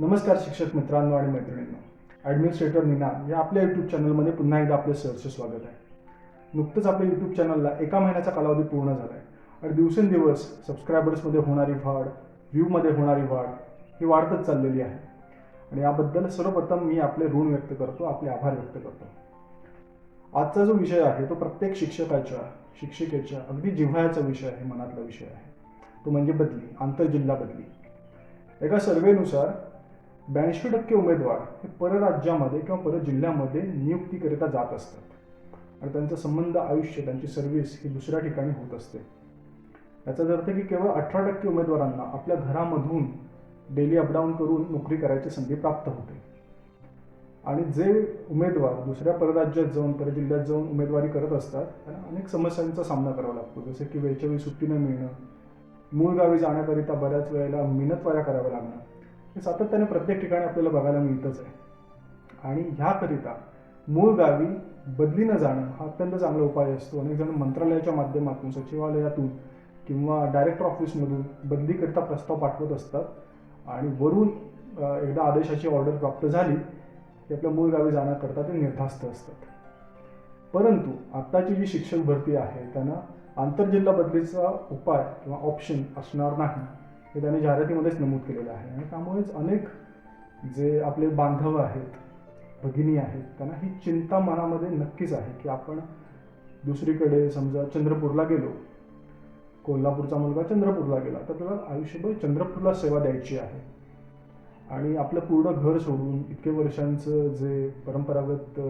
नमस्कार शिक्षक मित्रांनो आणि मैत्रिणींनो. ॲडमिनिस्ट्रेटर निनाद या आपल्या यूट्यूब चॅनलमध्ये पुन्हा एकदा आपले सहर्ष स्वागत आहे. नुकतंच आपल्या यूट्यूब चॅनलला एका महिन्याचा कालावधी पूर्ण झाला आहे आणि दिवसेंदिवस सबस्क्रायबर्समध्ये होणारी वाढ व्ह्यूमध्ये होणारी वाढ ही वाढतच चाललेली आहे. आणि याबद्दल सर्वप्रथम मी आपले ऋण व्यक्त करतो आपले आभार व्यक्त करतो. आजचा जो विषय आहे तो प्रत्येक शिक्षकाच्या शिक्षिकेच्या अगदी जिव्हाळ्याचा विषय आहे मनातला विषय आहे. तो म्हणजे बदली आंतरजिल्हा बदली. एका सर्वेनुसार ब्याऐंशी टक्के उमेदवार हे परराज्यामध्ये किंवा पर जिल्ह्यामध्ये नियुक्तीकरिता जात असतात. आणि त्यांचा संबंध आयुष्य त्यांची सर्व्हिस ही दुसऱ्या ठिकाणी होत असते. याचा अर्थ की केवळ अठरा टक्के उमेदवारांना आपल्या घरामधून डेली अपडाऊन करून नोकरी करायची संधी प्राप्त होते. आणि जे उमेदवार दुसऱ्या परराज्यात जाऊन परजिल्ह्यात जाऊन उमेदवारी करत असतात त्यांना अनेक समस्यांचा सामना करावा लागतो. जसे की वेळच्या वेळी सुट्टी न मिळणं मूळ गावी जाण्याकरिता बऱ्याच वेळेला मिनतवाऱ्या कराव्या लागणं हे सातत्याने प्रत्येक ठिकाणी आपल्याला बघायला मिळतच आहे. आणि ह्याकरिता मूळ गावी बदलीनं जाणं हा अत्यंत चांगला उपाय असतो. अनेक जण मंत्रालयाच्या माध्यमातून सचिवालयातून किंवा डायरेक्टर ऑफिसमधून बदलीकरिता प्रस्ताव पाठवत असतात. आणि वरून एकदा आदेशाची ऑर्डर प्राप्त झाली की आपल्या मूळ गावी जाण्याकरता ते निर्धास्त असतात. परंतु आत्ताची जी शिक्षक भरती आहे त्यांना आंतरजिल्हा बदलीचा उपाय किंवा ऑप्शन असणार नाही. हे त्यांनी जाहिरातीमध्येच नमूद केलेलं आहे. आणि त्यामुळेच अनेक जे आपले बांधव आहेत भगिनी आहेत त्यांना ही चिंता मनामध्ये नक्कीच आहे की आपण दुसरीकडे समजा चंद्रपूरला गेलो कोल्हापूरचा मुलगा चंद्रपूरला गेला तर त्याला आयुष्यभर चंद्रपूरला सेवा द्यायची आहे. आणि आपलं पूर्ण घर सोडून इतके वर्षांचं जे परंपरागत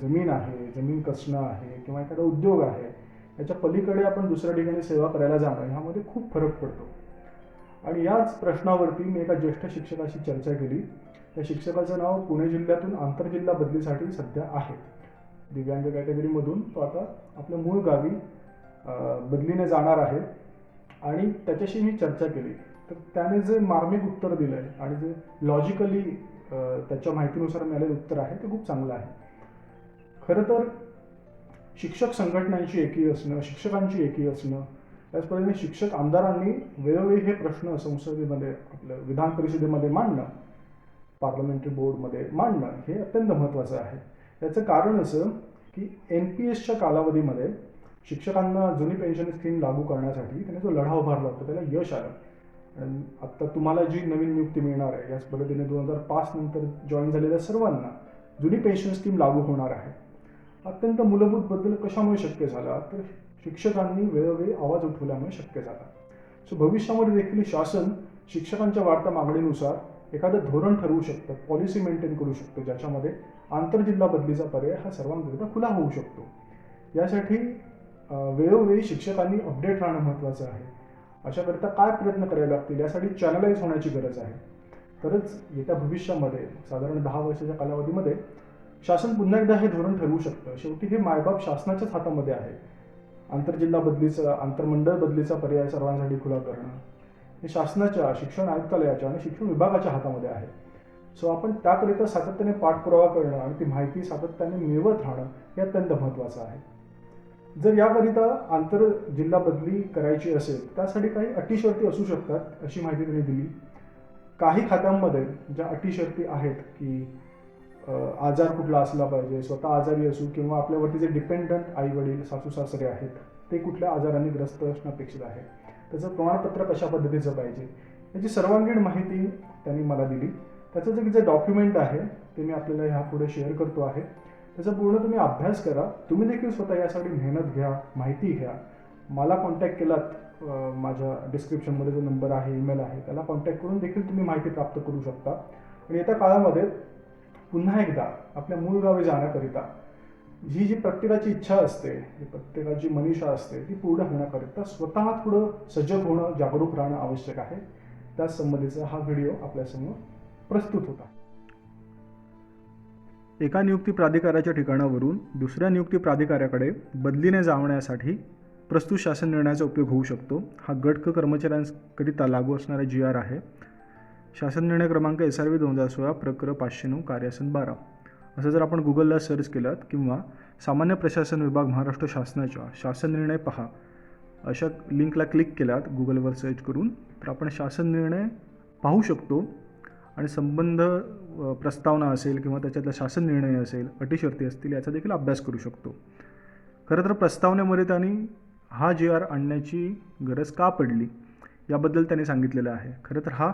जमीन आहे जमीन कसणं आहे किंवा एखादा उद्योग आहे याच्या पलीकडे आपण दुसऱ्या ठिकाणी सेवा करायला जाणं ह्यामध्ये खूप फरक पडतो. आणि याच प्रश्नावरती मी एका ज्येष्ठ शिक्षकाशी चर्चा केली. त्या शिक्षकाचं नाव पुणे जिल्ह्यातून आंतरजिल्हा बदलीसाठी सध्या आहे. दिव्यांग कॅटेगरीमधून तो आता आपल्या मूळ गावी बदलीने जाणार आहे. आणि त्याच्याशी मी चर्चा केली. तर त्याने जे मार्मिक उत्तर दिलं आहे आणि जे लॉजिकली त्याच्या माहितीनुसार मिळालेलं उत्तर आहे ते खूप चांगलं आहे. खरं तर शिक्षक संघटनांची एकी असणं शिक्षकांची एकी असणं त्याचप्रमाणे शिक्षक आमदारांनी वेळोवेळी हे प्रश्न संसदेमध्ये आपलं विधान परिषदेमध्ये मांडणं पार्लमेंटरी बोर्डमध्ये मांडणं हे अत्यंत महत्त्वाचं आहे. याचं कारण असं की एन पी एसच्या कालावधीमध्ये शिक्षकांना जुनी पेन्शन स्कीम लागू करण्यासाठी त्याने जो लढा उभारला होता त्याला यश आलं. आणि आत्ता तुम्हाला जी नवीन नियुक्ती मिळणार आहे याच पद्धतीने दोन हजार पाच नंतर जॉईन झालेल्या सर्वांना जुनी पेन्शन स्कीम लागू होणार आहे. अत्यंत मूलभूत बदल कशामुळे शक्य झाला? तर शिक्षकांनी वेळोवेळी आवाज उठवल्यामुळे शक्य झाला. सो भविष्यामध्ये देखील शासन शिक्षकांच्या वाढत्या मागणीनुसार एखादं धोरण ठरवू शकतं पॉलिसी मेंटेन करू शकतं ज्याच्यामध्ये आंतरजिल्हा बदलीचा पर्याय हा सर्वांकरिता खुला होऊ शकतो. यासाठी वेळोवेळी शिक्षकांनी अपडेट राहणं महत्त्वाचं आहे. अशाकरिता काय प्रयत्न करावे लागतील यासाठी चॅनलाइज होण्याची गरज आहे. तरच येत्या भविष्यामध्ये साधारण दहा वर्षाच्या कालावधीमध्ये शासन पुन्हा एकदा हे धोरण ठरवू शकतं. शेवटी हे मायबाप शासनाच्याच हातामध्ये आहे. आंतरजिल्हा बदलीचा आंतरमंडळ बदलीचा पर्याय सर्वांसाठी खुला करणं. हे शासनाच्या शिक्षण आयुक्तालयाच्या आणि शिक्षण विभागाच्या हातामध्ये आहे. सो आपण त्याकरिता सातत्याने पाठपुरावा करणं आणि ती माहिती सातत्याने मिळवत राहणं हे अत्यंत महत्त्वाचं आहे. जर याकरिता आंतर जिल्हा बदली करायची असेल त्यासाठी काही अटीशर्ती असू शकतात अशी माहिती त्यांनी दिली. काही खात्यांमध्ये ज्या अटीशर्ती आहेत की आजार कुठला असला पाहिजे स्वतः आजारी असू किंवा आपल्यावरती जे डिपेंडंट आई वडील सासू सासरे आहेत ते कुठल्या आजाराने ग्रस्त असणं अपेक्षित आहे? त्याचं प्रमाणपत्र कशा पद्धतीचं पाहिजे? याची सर्वांगीण माहिती त्यांनी मला दिली. त्याचं जे जे डॉक्युमेंट आहे ते मी आपल्याला ह्यापुढे शेअर करतो आहे. त्याचा पूर्ण तुम्ही अभ्यास करा. तुम्ही देखील स्वतः यासाठी मेहनत घ्या माहिती घ्या. मला कॉन्टॅक्ट केलात माझ्या डिस्क्रिप्शनमध्ये जो नंबर आहे ईमेल आहे त्याला कॉन्टॅक्ट करून देखील तुम्ही माहिती प्राप्त करू शकता. आणि येत्या काळामध्ये पुन्हा एकदा आपल्या मूळ गावी जाण्याकरिता जी जी प्रत्येकाची इच्छा असते जी प्रत्येकाची मनीषा असते ती पूर्ण होण्याकरिता स्वतः थोडं सजग होणं जागरूक राहणं आवश्यक आहे. त्या संबंधीचा हा व्हिडिओ आपल्यासमोर प्रस्तुत होता एका नियुक्ती प्राधिकाराच्या ठिकाणावरून दुसऱ्या नियुक्ती प्राधिकाऱ्याकडे बदलीने जावण्यासाठी प्रस्तुत शासन निर्णयाचा उपयोग होऊ शकतो. हा गटक कर्मचाऱ्यांकरिता लागू असणारा जी आर आहे. शासन निर्णय क्रमांक एस आर व्ही दोन हजार सोळा प्रकर पाचशे नऊ कार्यासन बारा. असं जर आपण गुगलला सर्च केलात किंवा सामान्य प्रशासन विभाग महाराष्ट्र शासनाच्या शासन निर्णय पहा. अशा लिंकला क्लिक केलात गुगलवर सर्च करून तर आपण शासन निर्णय पाहू शकतो. आणि संबंध प्रस्तावना असेल किंवा त्याच्यातला शासन निर्णय असेल अटी शर्ती असतील याचा देखील अभ्यास करू शकतो. खरं तर प्रस्तावनेमध्ये त्यांनी हा जी आर आणण्याची गरज का पडली? याबद्दल त्यांनी सांगितलेलं आहे. खरं तर हा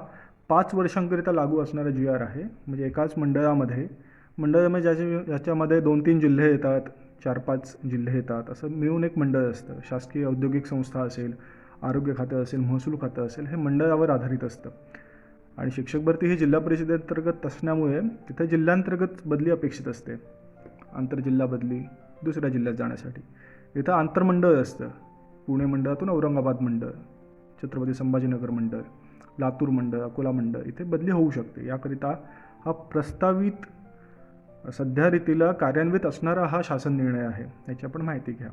पाच वर्षांकरिता लागू असणारा जी आर आहे. म्हणजे एकाच मंडळामध्ये. मंडळामध्ये ज्याच्या ज्याच्यामध्ये दोन तीन जिल्हे येतात चार पाच जिल्हे येतात असं मिळून एक मंडळ असतं. शासकीय औद्योगिक संस्था असेल आरोग्य खातं असेल महसूल खातं असेल हे मंडळावर आधारित असतं. आणि शिक्षक भरती ही जिल्हा परिषदेअंतर्गत असल्यामुळे तिथे जिल्ह्यांतर्गत बदली अपेक्षित असते. आंतरजिल्हा बदली दुसऱ्या जिल्ह्यात जाण्यासाठी. इथं आंतरमंडळ असतं. पुणे मंडळातून औरंगाबाद मंडळ छत्रपती संभाजीनगर मंडळ. लातूर मंडळ अकोला मंडळ इथे बदली होऊ शकते. याकरिता हा प्रस्तावित सध्या रीतीला कार्यान्वित असणारा हा शासन निर्णय आहे याची आपण माहिती घ्या.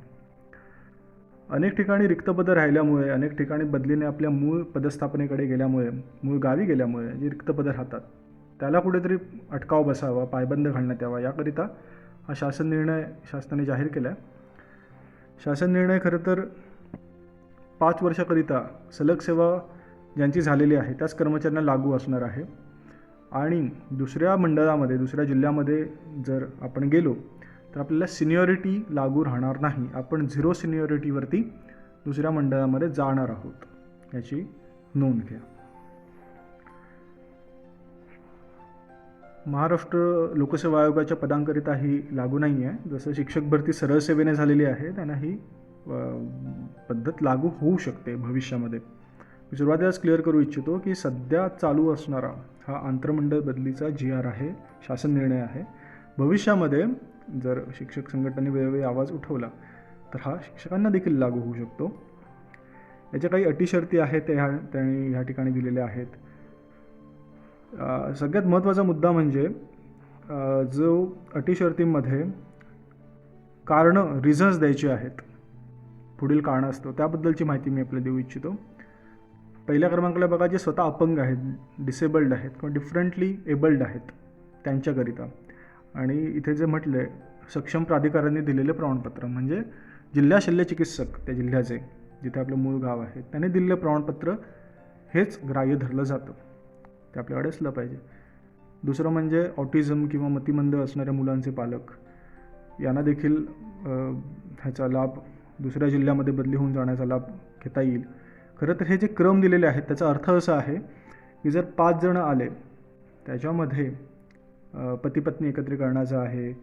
अनेक ठिकाणी रिक्त पदं राहिल्यामुळे अनेक ठिकाणी बदलीने आपल्या मूळ पदस्थापनेकडे गेल्यामुळे मूळ गावी गेल्यामुळे जी रिक्त पदं राहतात त्याला कुठेतरी अटकाव बसावा पायबंद घालण्यात यावा. याकरिता हा शासन निर्णय शासनाने जाहीर केला आहे शासन निर्णय खरं तर पाच वर्षाकरिता सलग सेवा ज्यांची झालेली आहे त्याच कर्मचाऱ्यांना लागू असणार आहे. आणि दुसऱ्या मंडळामध्ये दुसऱ्या जिल्ह्यामध्ये जर आपण गेलो तर आपल्याला सिनियॉरिटी लागू राहणार नाही. आपण झिरो सिनियॉरिटीवरती दुसऱ्या मंडळामध्ये जाणार आहोत याची नोंद घ्या. महाराष्ट्र लोकसेवा आयोगाच्या पदांकरिता ही लागू नाही आहे जसं शिक्षक भरती सरळ सेवेने झालेली आहे त्यांना ही पद्धत लागू होऊ शकते भविष्यामध्ये. मी सुरुवातीलाच क्लिअर करू इच्छितो की सध्या चालू असणारा हा आंतरमंडळ बदलीचा जी आर आहे शासन निर्णय आहे. भविष्यामध्ये जर शिक्षक संघटनेने वेळोवेळी आवाज उठवला तर हा शिक्षकांना देखील लागू होऊ शकतो. याच्या काही अटी शर्ती आहेत त्या ह्या त्यांनी ह्या ठिकाणी दिलेल्या आहेत. सगळ्यात महत्त्वाचा मुद्दा म्हणजे जो अटीशर्तींमध्ये कारणं रिझन्स द्यायची आहेत पुढील कारणं असतो त्याबद्दलची माहिती मी आपल्याला देऊ इच्छितो. पहिल्या क्रमांकाला बघा जे स्वतः अपंग आहेत डिसेबल्ड आहेत किंवा डिफरंटली एबल्ड आहेत त्यांच्याकरिता. आणि इथे जे म्हटलं आहे सक्षम प्राधिकाऱ्यांनी दिलेले प्रमाणपत्र म्हणजे जिल्हा शल्य चिकित्सक त्या जिल्ह्याचे जिथे आपलं मूळ गाव आहे त्यांनी दिलेलं प्रमाणपत्र हेच ग्राह्य धरलं जातं. ते आपल्याकडे असलं पाहिजे. दुसरं म्हणजे ऑटिझम किंवा मतिमंद असणाऱ्या मुलांचे पालक यांना देखील ह्याचा लाभ दुसऱ्या जिल्ह्यामध्ये बदली होऊन जाण्याचा लाभ घेता येईल. खरं तर हे जे क्रम दिलेले आहेत त्याचा अर्थ असा आहे की जर पाच जणं आले त्याच्यामध्ये पतीपत्नी एकत्रीकरणाचा आहे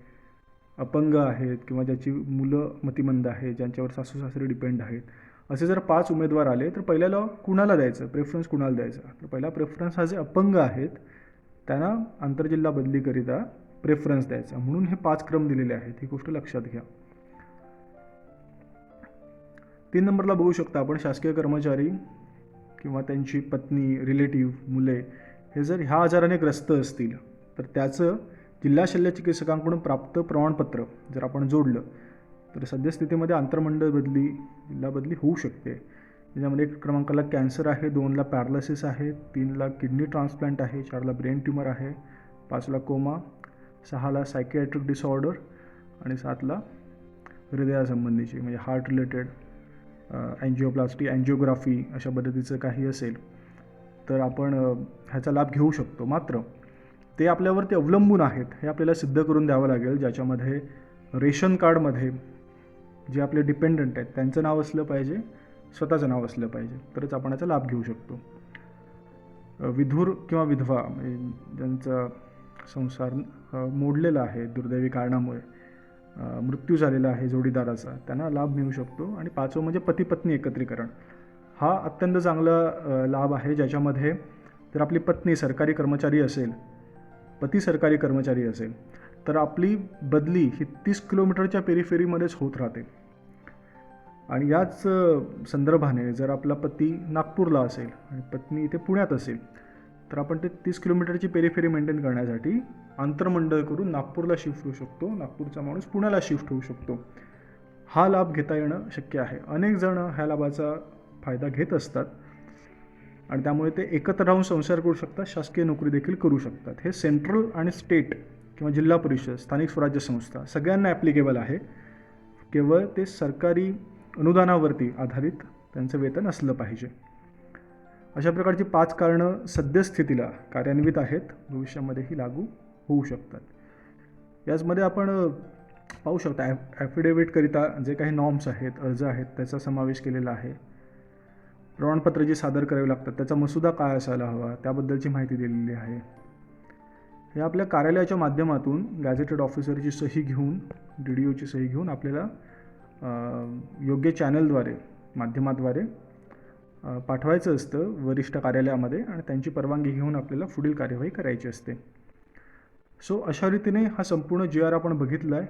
अपंग आहेत किंवा ज्याची मुलं मतिमंद आहे ज्यांच्यावर सासू सासरे डिपेंड आहेत असे जर पाच उमेदवार आले तर पहिल्याला कुणाला द्यायचं? प्रेफरन्स कुणाला द्यायचा? तर पहिला प्रेफरन्स हा जे अपंग आहेत त्यांना आंतरजिल्हा बदलीकरिता प्रेफरन्स द्यायचा. म्हणून हे पाच क्रम दिलेले आहेत. ही गोष्ट लक्षात घ्या. तीन नंबरला बघू शकता आपण शासकीय कर्मचारी किंवा त्यांची पत्नी रिलेटिव्ह मुले हे जर ह्या आजाराने ग्रस्त असतील तर त्याचं जिल्हा शल्य चिकित्सकांकडून प्राप्त प्रमाणपत्र जर आपण जोडलं तर सद्यस्थितीमध्ये आंतरमंडळ बदली जिल्हा बदली होऊ शकते. त्याच्यामध्ये एक क्रमांकाला कॅन्सर आहे दोनला पॅरालिसिस आहे तीनला किडनी ट्रान्सप्लांट आहे चारला ब्रेन ट्यूमर आहे पाचला कोमा सहाला सायकियाट्रिक डिसऑर्डर आणि सातला हृदयासंबंधीची म्हणजे हार्ट रिलेटेड अँजिओप्लास्टी अँजिओग्राफी अशा पद्धतीचं काही असेल तर आपण ह्याचा लाभ घेऊ शकतो. मात्र ते आपल्यावरती अवलंबून आहेत हे आपल्याला सिद्ध करून द्यावं लागेल ज्याच्यामध्ये रेशन कार्डमध्ये जे आपले डिपेंडंट आहेत त्यांचं नाव असलं पाहिजे स्वतःचं नाव असलं पाहिजे तरच आपण याचा लाभ घेऊ शकतो. विधूर किंवा विधवा म्हणजे ज्यांचा संसार मोडलेला आहे दुर्दैवी कारणामुळे मृत्यू झालेला आहे जोडीदाराचा त्यांना लाभ मिळू शकतो. आणि पाचवं म्हणजे पती पत्नी एकत्रीकरण. हा अत्यंत चांगला लाभ आहे ज्याच्यामध्ये जर आपली पत्नी सरकारी कर्मचारी असेल पती सरकारी कर्मचारी असेल तर आपली बदली ही तीस किलोमीटरच्या पेरीफेरीमध्येच होत राहते. आणि याच संदर्भाने जर आपला पती नागपूरला असेल आणि पत्नी इथे पुण्यात असेल तर आपण ते तीस किलोमीटरची पेरीफेरी मेंटेन करण्यासाठी आंतरमंडळ करून नागपूरला शिफ्ट होऊ शकतो. नागपूरचा माणूस पुण्याला शिफ्ट होऊ शकतो. हा लाभ घेता येणं शक्य आहे. अनेक जण ह्या लाभाचा फायदा घेत असतात आणि त्यामुळे ते एकत्र राहून संसार करू शकतात शासकीय नोकरी देखील करू शकतात. हे सेंट्रल आणि स्टेट किंवा जिल्हा परिषद स्थानिक स्वराज्य संस्था सगळ्यांना ॲप्लिकेबल आहे. केवळ ते सरकारी अनुदानावरती आधारित त्यांचं वेतन असलं पाहिजे. अशा प्रकारची पाच कारणं सद्यस्थितीला कार्यान्वित आहेत. भविष्यामध्येही लागू होऊ शकतात. याचमध्ये आपण पाहू शकता ॲफ ॲफिडेविटकरिता जे काही नॉर्म्स आहेत अर्ज आहेत त्याचा समावेश केलेला आहे. प्रमाणपत्र जे सादर करावे लागतात त्याचा मसुदा काय असायला हवा त्याबद्दलची माहिती दिलेली आहे. हे आपल्या कार्यालयाच्या माध्यमातून गॅझेटेड ऑफिसरची सही घेऊन डी डी ओची सही घेऊन आपल्याला योग्य चॅनलद्वारे माध्यमाद्वारे पाठवायचं असतं वरिष्ठ कार्यालयामध्ये आणि त्यांची परवानगी घेऊन आपल्याला पुढील कार्यवाही करायची असते. सो अशा रीतीने हा संपूर्ण जी आर आपण बघितला आहे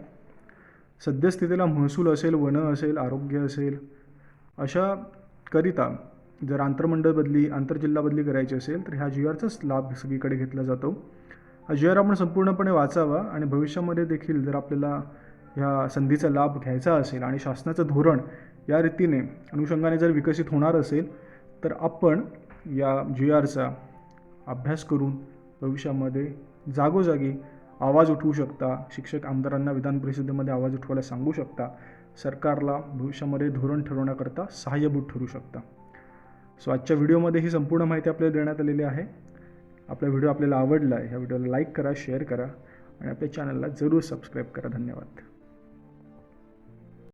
सद्यस्थितीला महसूल असेल वन असेल आरोग्य असेल अशा करिता जर आंतरमंडळ बदली आंतरजिल्हा बदली करायची असेल तर ह्या जी आरचाच लाभ सगळीकडे घेतला जातो. हा जी आर आपण संपूर्णपणे वाचावा आणि भविष्यामध्ये देखील जर आपल्याला ह्या संधीचा लाभ घ्यायचा असेल आणि शासनाचं धोरण या रीतीने अनुषंगाने जर विकसित होणार असेल तर आपण या जी आरचा अभ्यास करून भविष्यामध्ये जागोजागी आवाज उठवू शकता. शिक्षक आमदारांना विधान परिषदेमध्ये आवाज उठवायला सांगू शकता. सरकारला भविष्यामध्ये धोरण ठरवण्याकरता सहाय्यभूत ठरू शकता. सो आजच्या व्हिडिओमध्ये ही संपूर्ण माहिती आपल्याला देण्यात आलेली आहे. आपला व्हिडिओ आपल्याला आवडला आहे ह्या व्हिडिओला लाईक करा शेअर करा आणि आपल्या चॅनलला जरूर सबस्क्राईब करा. धन्यवाद.